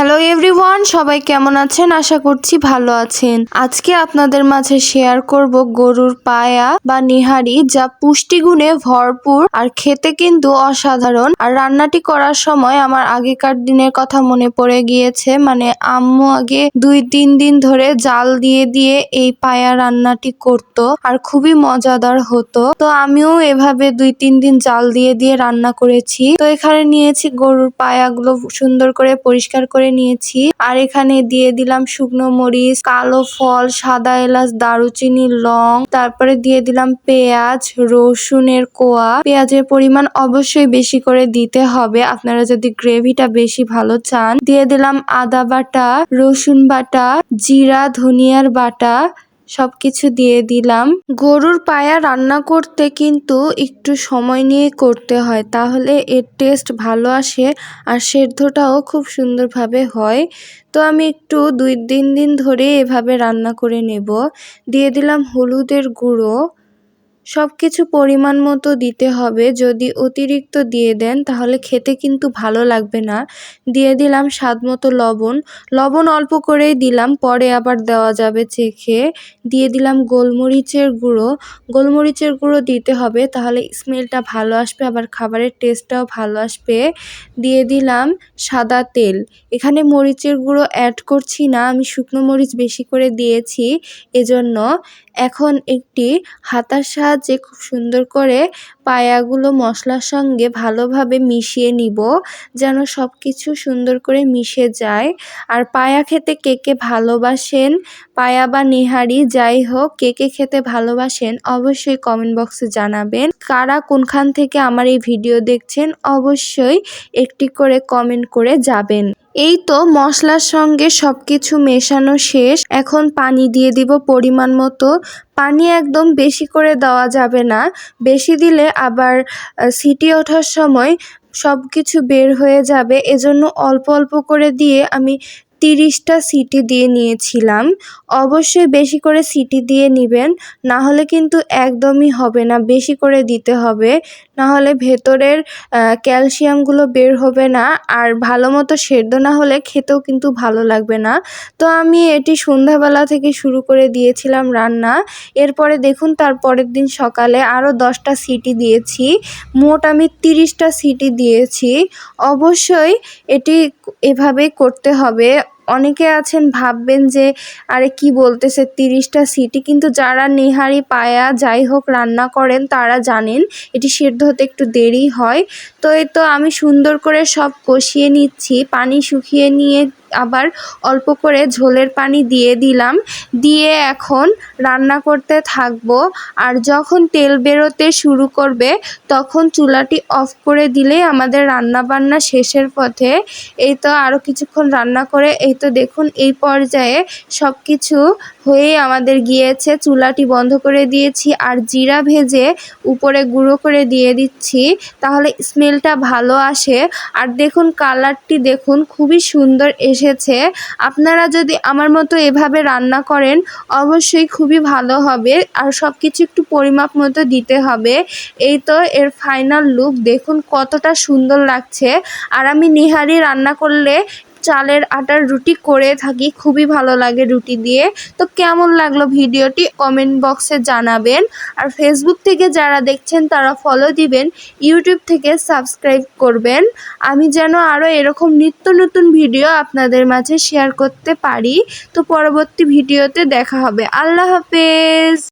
Hello everyone সবাই কেমন আছেন? আশা করছি ভালো আছেন। আজকে আপনাদের মাঝে শেয়ার করব গরুর পায়া বা নিহারি যা পুষ্টিগুণে ভরপুর আর খেতে কিন্তু অসাধারণ। আর রান্নাটি করার সময় আমার আগেকার দিনের কথা মনে পড়ে গিয়েছে। মানে আম্মু আগে দুই তিন দিন ধরে জাল দিয়ে দিয়ে এই পায়া রান্নাটি করত আর খুবই মজাদার হতো। তো আমিও এভাবে দুই তিন দিন জাল দিয়ে দিয়ে রান্না করেছি। তো এখানে নিয়েছি গরুর পায়াগুলো সুন্দর করে পরিষ্কার করে নিয়েছি। আর এখানে দিয়ে দিলাম শুকনো মরিচ, কালো ফল, সাদা এলাচ, দারুচিনি, লং, তারপরে দিয়ে দিলাম পেঁয়াজ, রসুনের কোয়া। পেঁয়াজের পরিমাণ অবশ্যই বেশি করে দিতে হবে। আপনারা যদি গ্রেভিটা বেশি ভালো চান, দিয়ে দিলাম আদা বাটা, রসুন বাটা, জিরা, ধনিয়ার বাটা সবকিছু দিয়ে দিলাম। গরুর পায়া রান্না করতে কিন্তু একটু সময় নিয়ে করতে হয়, তাহলে এর টেস্ট ভালো আসে আর সেদ্ধটাও খুব সুন্দরভাবে হয়। তো আমি একটু দুই তিন দিন ধরে এভাবে রান্না করে নেব। দিয়ে দিলাম হলুদের গুঁড়ো। সব কিছু পরিমাণ মতো দিতে হবে। যদি অতিরিক্ত দিয়ে দেন, তাহলে খেতে কিন্তু ভালো লাগবে না। দিয়ে দিলাম স্বাদ মতো লবণ। লবণ অল্প করেই দিলাম, পরে আবার দেওয়া যাবে চেখে। দিয়ে দিলাম গোলমরিচের গুঁড়ো। গোলমরিচের গুঁড়ো দিতে হবে, তাহলে স্মেলটা ভালো আসবে, আবার খাবারের টেস্টটাও ভালো আসবে। দিয়ে দিলাম সাদা তেল। এখানে মরিচের গুঁড়ো অ্যাড করছি না, আমি শুকনো মরিচ বেশি করে দিয়েছি। এজন্য এখন একটি হাতার সাহায্যে খুব সুন্দর করে পায়াগুলো মশলার সঙ্গে ভালোভাবে মিশিয়ে নিব, যেন সব কিছু সুন্দর করে মিশে যায়। আর পায়া খেতে কে কে ভালোবাসেন, পায়া বা নেহারি, যাই হোক, কে কে খেতে ভালোবাসেন, অবশ্যই কমেন্ট বক্সে জানাবেন। কারা কোনখান থেকে আমার এই ভিডিও দেখছেন, অবশ্যই একটি করে কমেন্ট করে যাবেন। এই তো মশলার সঙ্গে সব কিছু মেশানো শেষ। এখন পানি দিয়ে দিব পরিমাণ মতো। পানি একদম বেশি করে দেওয়া যাবে না। বেশি দিলে আবার সিটি ওঠার সময় সব কিছু বের হয়ে যাবে। এজন্য অল্প অল্প করে দিয়ে আমি তিরিশটা সিটি দিয়ে নিয়েছিলাম। অবশ্যই বেশি করে সিটি দিয়ে নেবেন না হলে কিন্তু একদমই হবে না, বেশি করে দিতে হবে। না হলে ভেতরের ক্যালসিয়ামগুলো বের হবে না, আর ভালো মতো সেদ্ধ না হলে খেতেও কিন্তু ভালো লাগবে না। তো আমি এটি সন্ধ্যাবেলা থেকে শুরু করে দিয়েছিলাম রান্না। এরপরে দেখুন, তার পরের দিন সকালে আরও দশটা সিটি দিয়েছি। মোট আমি তিরিশটা সিটি দিয়েছি। অবশ্যই এটি এভাবেই করতে হবে। অনেকে আছেন ভাববেন যে, আরে কি বলতেছে, তিরিশটা সিটি। কিন্তু যারা নেহারি পায়া যাই হোক রান্না করেন, তারা জানেন এটি সেদ্ধ হতে একটু দেরি হয়। তো এই তো আমি সুন্দর করে সব কষিয়ে নিচ্ছি, পানি শুকিয়ে নিয়ে আবার অল্প করে ঝোলের পানি দিয়ে দিলাম। দিয়ে এখন রান্না করতে থাকব। আর যখন তেল বেরোতে শুরু করবে, তখন চুলাটি অফ করে দিলেই আমাদের রান্না বান্না শেষের পথে। এই তো আরও কিছুক্ষণ রান্না করে, এই তো দেখুন এই পর্যায়ে সব কিছু হয়েই আমাদের গিয়েছে। চুলাটি বন্ধ করে দিয়েছি আর জিরা ভেজে উপরে গুঁড়ো করে দিয়ে দিচ্ছি, তাহলে স্মেলটা ভালো আসে। আর দেখুন কালারটি দেখুন, খুবই সুন্দর এসেছে। আপনারা যদি আমার মতো এভাবে রান্না করেন, অবশ্যই খুবই ভালো হবে। আর সব কিছু একটু পরিমাপ মতো দিতে হবে। এই তো এর ফাইনাল লুক দেখুন কতটা সুন্দর লাগছে। আর আমি নিহারি রান্না করলে চালের আটার রুটি করে থাকি, খুবই ভালো লাগে রুটি দিয়ে। তো কেমন লাগল ভিডিওটি কমেন্ট বক্সে জানাবেন। আর ফেসবুক থেকে যারা দেখছেন, তারা ফলো দিবেন। ইউটিউব থেকে সাবস্ক্রাইব করবেন। আমি যেন আরও এরকম নিত্য নতুন ভিডিও আপনাদের মাঝে শেয়ার করতে পারি। তো পরবর্তী ভিডিওতে দেখা হবে। আল্লাহ হাফেজ!